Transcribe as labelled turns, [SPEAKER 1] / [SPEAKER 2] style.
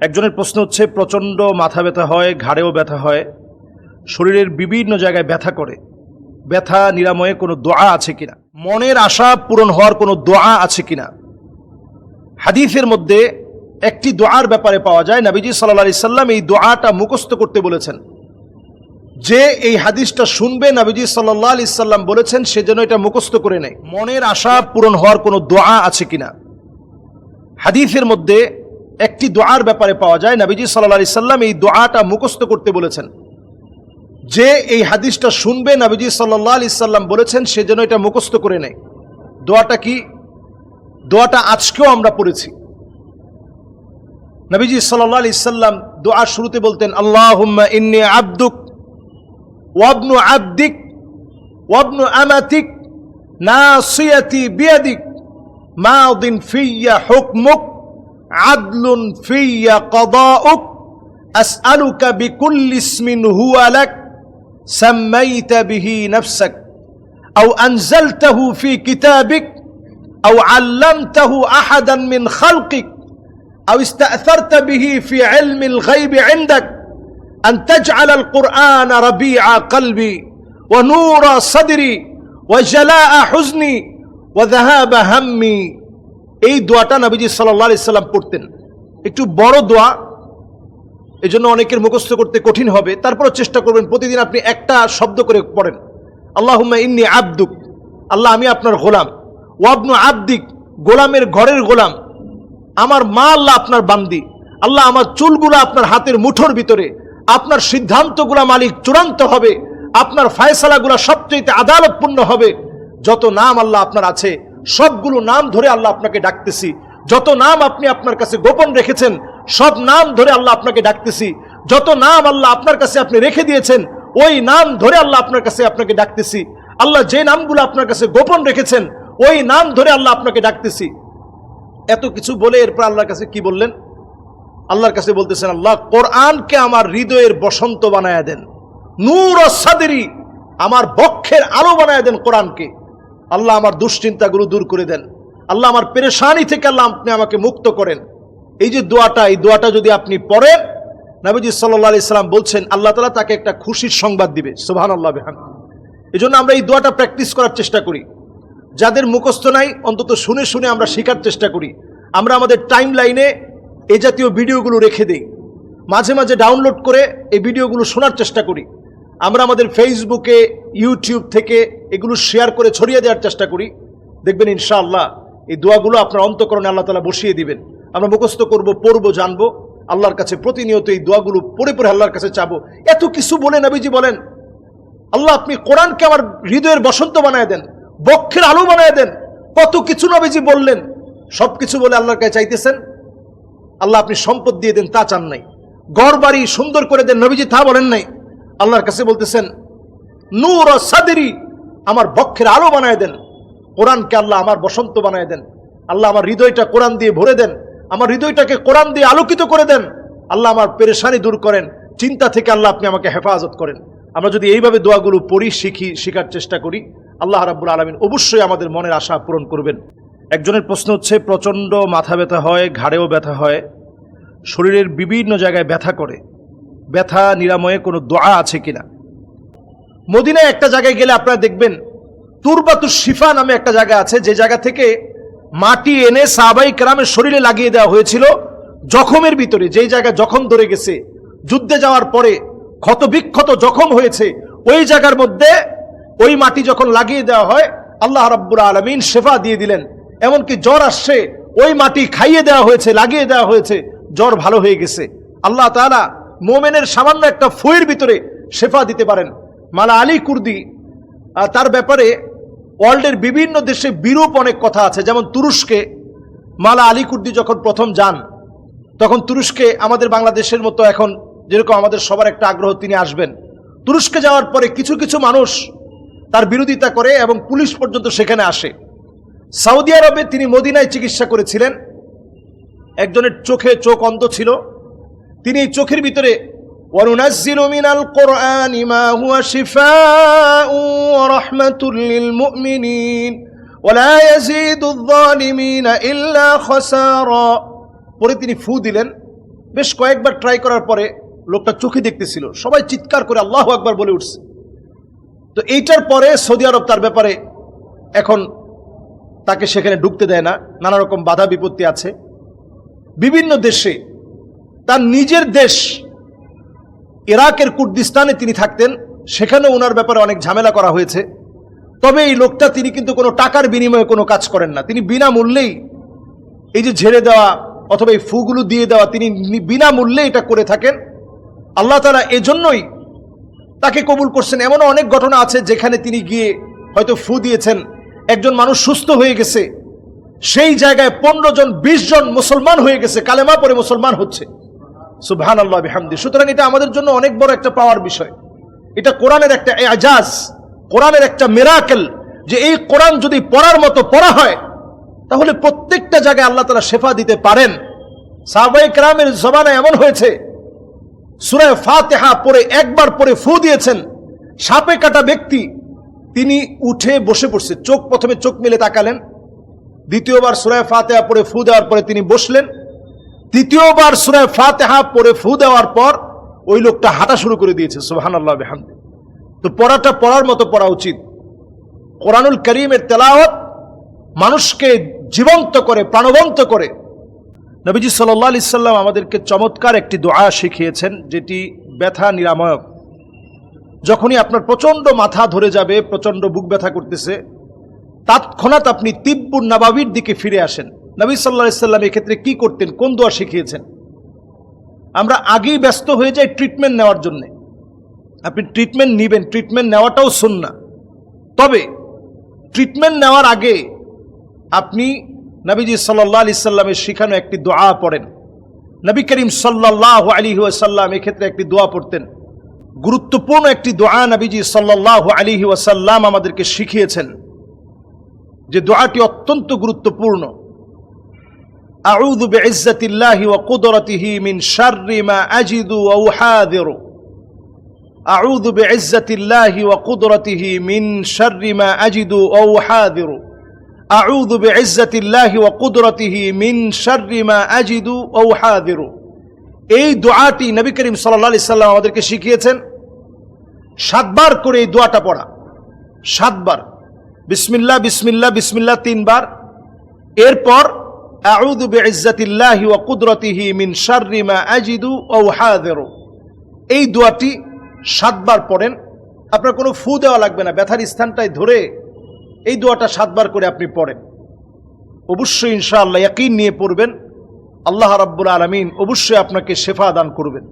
[SPEAKER 1] একজনের প্রশ্ন হচ্ছে, প্রচণ্ড মাথা ব্যথা হয়, ঘাড়েও ব্যথা হয়, শরীরের বিভিন্ন জায়গায় ব্যথা করে। ব্যথা নিরাময়ে কোনো দোয়া আছে কিনা? মনের আশা পূরণ হওয়ার কোনো দোয়া আছে কিনা? হাদিফের মধ্যে একটি দোয়ার ব্যাপারে পাওয়া যায়, নাবিজি সাল্লা সাল্লাম এই দোয়াটা মুখস্থ করতে বলেছেন। যে এই হাদিসটা শুনবে, নবীজি সাল্লাহ আলি সাল্লাম বলেছেন, সে যেন এটা মুখস্থ করে নেয়। মনের আশা পূরণ হওয়ার কোনো দোয়া আছে কিনা? হাদিফের মধ্যে একটি দোয়ার ব্যাপারে পাওয়া যায়। নবীজি সাল্লাহ আলি সাল্লাম এই দোয়াটা মুখস্থ করতে বলেছেন। যে এই হাদিসটা শুনবে, নবীজি সাল্লাহ আলি সাল্লাম বলেছেন, সে যেন এটা মুখস্থ করে নেয়। দোয়াটা কি? দোয়াটা আজকেও আমরা পড়েছি। নবীজি সাল্লাহ সাল্লাম দোয়ার শুরুতে বলতেন আল্লাহ ইন্নি আব্দুক ওয়াবনু আব্দিক ওয়াবনু আমাতিক নাসিয়াতি বিয়াদিক। মাদিন ফিয়া হুকমুক عدل في قضاؤك أسألك بكل اسم هو لك سميت به نفسك أو أنزلته في كتابك أو علمته أحدا من خلقك أو استأثرت به في علم الغيب عندك أن تجعل القرآن ربيع قلبي ونور صدري وجلاء حزني وذهاب همي. এই দোয়াটা নবীজি সাল্লাল্লাহু আলাইহি সাল্লাম পড়তেন। একটু বড় দোয়া এই জন্য অনেকের মুখস্থ করতে কঠিন হবে। তারপরও চেষ্টা করবেন, প্রতিদিন আপনি একটা শব্দ করে পড়েন। আল্লাহুম্মা ইন্নি আব্দুক, আল্লাহ আমি আপনার গোলাম। ওয়াবনু আব্দিক, গোলামের ঘরের গোলাম। আমার মা আল্লাহ আপনার বান্দি। আল্লাহ আমার চুলগুলো আপনার হাতের মুঠোর ভিতরে। আপনার সিদ্ধান্তগুলা মালিক চূড়ান্ত হবে। আপনার ফায়সালাগুলা সবচেয়ে আদালতপূর্ণ হবে। যত নাম আল্লাহ আপনার আছে সবগুলো নাম ধরে আল্লাহ আপনাকে ডাকতেছি। যত নাম আপনি আপনার কাছে গোপন রেখেছেন, সব নাম ধরে আল্লাহ আপনাকে ডাকতেছি। যত নাম আল্লাহ আপনার কাছে আপনি রেখে দিয়েছেন, ওই নাম ধরে আল্লাহ আপনার কাছে আপনাকে ডাকতেছি। আল্লাহ যে নামগুলো আপনার কাছে গোপন রেখেছেন, ওই নাম ধরে আল্লাহ আপনাকে ডাকতেছি। এত কিছু বলে এরপর আল্লাহর কাছে কি বললেন? আল্লাহর কাছে বলতেছেন, আল্লাহ, কোরআনকে আমার হৃদয়ের বসন্ত বানায় দেন। নূর সাদেরি আমার বক্ষের আলো বানায় দেন কোরআনকে। আল্লাহ আমার দুশ্চিন্তাগুলো দূর করে দেন। আল্লাহ আমার পেরেশানি থেকে আল্লাহ আপনি আমাকে মুক্ত করেন। এই যে দোয়াটা, এই দোয়াটা যদি আপনি পড়েন, নবীজি সাল্লাহ ইসলাম বলছেন, আল্লাহ তালা তাকে একটা খুশির সংবাদ দিবে। সুবাহান আল্লাহ বেহান এই জন্য আমরা এই দোয়াটা প্র্যাকটিস করার চেষ্টা করি। যাদের মুখস্থ নাই, অন্তত শুনে শুনে আমরা শেখার চেষ্টা করি। আমরা আমাদের টাইম লাইনে এই জাতীয় ভিডিওগুলো রেখে দিই। মাঝে মাঝে ডাউনলোড করে এই ভিডিওগুলো শোনার চেষ্টা করি। আমরা আমাদের ফেসবুকে ইউটিউব থেকে এগুলো শেয়ার করে ছড়িয়ে দেওয়ার চেষ্টা করি। দেখবেন ইনশাআল্লাহ এই দোয়াগুলো আপনার অন্তকরণে আল্লাহ তালা বসিয়ে দিবেন। আমরা মুখস্থ করব, পড়ব, জানব। আল্লাহর কাছে প্রতিনিয়ত এই দোয়াগুলো পড়ে পড়ে আল্লাহর কাছে চাবো। এত কিছু বলে নবীজি বলেন, আল্লাহ, আপনি কোরআনকে আমার হৃদয়ের বসন্ত বানায় দেন, বক্ষের আলো বানায় দেন। কত কিছু নবীজি বললেন সব কিছু বলে আল্লাহর কাছে চাইতেছেন। আল্লাহ, আপনি সম্পদ দিয়ে দেন, তা চান নাই। গড় বাড়ি সুন্দর করে দেন, নবীজি তা বলেন নাই। আল্লাহর কাছে বলতেছেন, নূর সাদেরি আমার বক্ষের আলো বানায় দেন, কোরআনকে আল্লাহ আমার বসন্ত বানায় দেন, আল্লাহ আমার হৃদয়টা কোরআন দিয়ে ভরে দেন, আমার হৃদয়টাকে কোরআন দিয়ে আলোকিত করে দেন, আল্লাহ আমার পেরেশানি দূর করেন, চিন্তা থেকে আল্লাহ আপনি আমাকে হেফাজত করেন। আমরা যদি এইভাবে দোয়াগুলো পড়ি, শিখি, শেখার চেষ্টা করি, আল্লাহ রাব্বুল আলমিন অবশ্যই আমাদের মনের আশা পূরণ করবেন। একজনের প্রশ্ন হচ্ছে, প্রচণ্ড মাথা ব্যথা হয়, ঘাড়েও ব্যথা হয়, শরীরের বিভিন্ন জায়গায় ব্যথা করে। ব্যথা, নিরাময়ে কোনো দোয়া আছে কিনা? মদিনায় একটা জায়গায় গেলে আপনারা দেখবেন তুরবাতুর শিফা নামে একটা জায়গা আছে, যে জায়গা থেকে মাটি এনে সাহাবাই কেরামের শরীরে লাগিয়ে দেওয়া হয়েছিল জখমের ভিতরে। যেই জায়গায় জখম ধরে গেছে, যুদ্ধে যাওয়ার পরে ক্ষত বিক্ষত জখম হয়েছে, ওই জায়গার মধ্যে ওই মাটি যখন লাগিয়ে দেওয়া হয়, আল্লাহ রাব্বুল আলমিন শেফা দিয়ে দিলেন। এমনকি জ্বর আসছে, ওই মাটি খাইয়ে দেওয়া হয়েছে, লাগিয়ে দেওয়া হয়েছে, জ্বর ভালো হয়ে গেছে। আল্লাহ তাআলা মোমেনের সামান্য একটা ফুয়ের ভিতরে শেফা দিতে পারেন। মালা আলী কুর্দি তার ব্যাপারে ওয়ার্ল্ডের বিভিন্ন দেশে বিরূপ অনেক কথা আছে। যেমন তুরস্কে, মালা আলী কুর্দি যখন প্রথম যান, তখন তুরস্কে আমাদের বাংলাদেশের মতো এখন যেরকম আমাদের সবার একটা আগ্রহ, তিনি আসবেন। তুরস্কে যাওয়ার পরে কিছু কিছু মানুষ তার বিরোধিতা করে এবং পুলিশ পর্যন্ত সেখানে আসে। সৌদি আরবে তিনি মদিনায় চিকিৎসা করেছিলেন। একজনের চোখে চোখ অন্ধ ছিল। তিনি এই চোখের ভিতরে وننزل من القرآن ما هو شفاء ورحمة للمؤمنين ولا يزيد الظالمين إلا خسارا পরে তিনি ফু দিলেন বেশ কয়েকবার ট্রাই করার পরে লোকটা চোখে দেখতেছিল সবাই চিৎকার করে আল্লাহ একবার বলে উঠছে তো এইটার পরে সৌদি আরব তার ব্যাপারে এখন তাকে সেখানে ঢুকতে দেয় না নানা রকম বাধা বিপত্তি আছে বিভিন্ন দেশে তার নিজের দেশ ইরাকের কুর্দিস্তানে তিনি থাকতেন সেখানে ওনার ব্যাপারে অনেক ঝামেলা করা হয়েছে। তবে এই লোকটা তিনি কিন্তু কোনো টাকার বিনিময়ে কোনো কাজ করেন না। তিনি বিনামূল্যেই এই যে ঝেড়ে দেওয়া অথবা এই ফুগুলো দিয়ে দেওয়া, তিনি বিনামূল্যে এটা করে থাকেন। আল্লাহ তালা এজন্যই তাকে কবুল করছেন। এমনও অনেক ঘটনা আছে যেখানে তিনি গিয়ে হয়তো ফু দিয়েছেন, একজন মানুষ সুস্থ হয়ে গেছে, সেই জায়গায় পনেরো জন, বিশ জন মুসলমান হয়ে গেছে, কালেমা পরে মুসলমান হচ্ছে। সুবহান আল্লাহ বিহামদি। সুতরাং এটা আমাদের জন্য অনেক বড় একটা পাওয়ার বিষয়। এটা কোরআনের একটা এজাজ, কোরআনের একটা মেরাকেল, যে এই কোরআন যদি পড়ার মতো পড়া হয়, তাহলে প্রত্যেকটা জায়গায় আল্লাহ তালা শেফা দিতে পারেন। সাহবাই কেরামের এমন হয়েছে সুরায় ফাতেহা পরে একবার পরে ফু দিয়েছেন, সাপে কাটা ব্যক্তি, তিনি উঠে বসে পড়ছে, চোখ প্রথমে চোখ মেলে তাকালেন, দ্বিতীয়বার সুরায় ফাতেহা পরে ফু দেওয়ার পরে তিনি বসলেন তৃতীয়বার সুরায় ফাতেহা পরে ফু দেওয়ার পর ওই লোকটা হাঁটা শুরু করে দিয়েছে সুহান আল্লাহ তো পড়াটা পড়ার মতো পড়া উচিত। কোরআনুল করিমের তেলাওয়াত মানুষকে জীবন্ত করে, প্রাণবন্ত করে। নবীজি সাল্লাহ আলি সাল্লাম আমাদেরকে চমৎকার একটি দোয়া শিখিয়েছেন, যেটি ব্যথা নিরাময়ক। যখনই আপনার প্রচণ্ড মাথা ধরে যাবে, প্রচণ্ড বুক ব্যথা করতেছে, তৎক্ষণাৎ আপনি তিব্বুর নবাবির দিকে ফিরে আসেন। নবী সাল্লাহ সাল্লাম এক্ষেত্রে কি করতেন? কোন দোয়া শিখিয়েছেন? আমরা আগেই ব্যস্ত হয়ে যাই ট্রিটমেন্ট নেওয়ার জন্যে। আপনি ট্রিটমেন্ট নেবেন, ট্রিটমেন্ট নেওয়াটাও শুন না তবে ট্রিটমেন্ট নেওয়ার আগে আপনি নবীজি সাল্লাহ আলি সাল্লামের শিখানো একটি দোয়া পড়েন। নবী করিম সাল্লাহ আলী ওয়াসাল্লাম এক্ষেত্রে একটি দোয়া পড়তেন। গুরুত্বপূর্ণ একটি দোয়া নবীজি সাল্লাহ আলী ওয়াসাল্লাম আমাদেরকে শিখিয়েছেন। যে দোয়াটি অত্যন্ত গুরুত্বপূর্ণ। أعوذ بعزة الله وقدرته من شر ما أجد وأحاذر أعوذ بعزة الله وقدرته من شر ما أجد وأحاذر أعوذ بعزة الله وقدرته من شر ما أجد وأحاذر এই দোয়াটি নবী করিম সাল্লাহ আলি সাল্লাম আমাদেরকে শিখিয়েছেন সাতবার করে এই দোয়াটা পড়া সাতবার বিসমিল্লাহ বিসমিল্লাহ বিসমিল্লাহ তিনবার এরপর আউযু বিইজ্জাতিল্লাহি ওয়া কুদরতিহি মিন শাররি মা আজিদু ওয়া উহাযিরু এই দোয়াটি সাতবার পড়েন। আপনার কোনো ফু দেওয়া লাগবে না, ব্যথার স্থানটায় ধরে এই দোয়াটা সাতবার করে আপনি পড়েন। অবশ্যই ইনশাআল্লাহ ইয়াকিন নিয়ে পড়বেন। আল্লাহ রাব্বুল আলমিন অবশ্যই আপনাকে শেফা দান করবেন।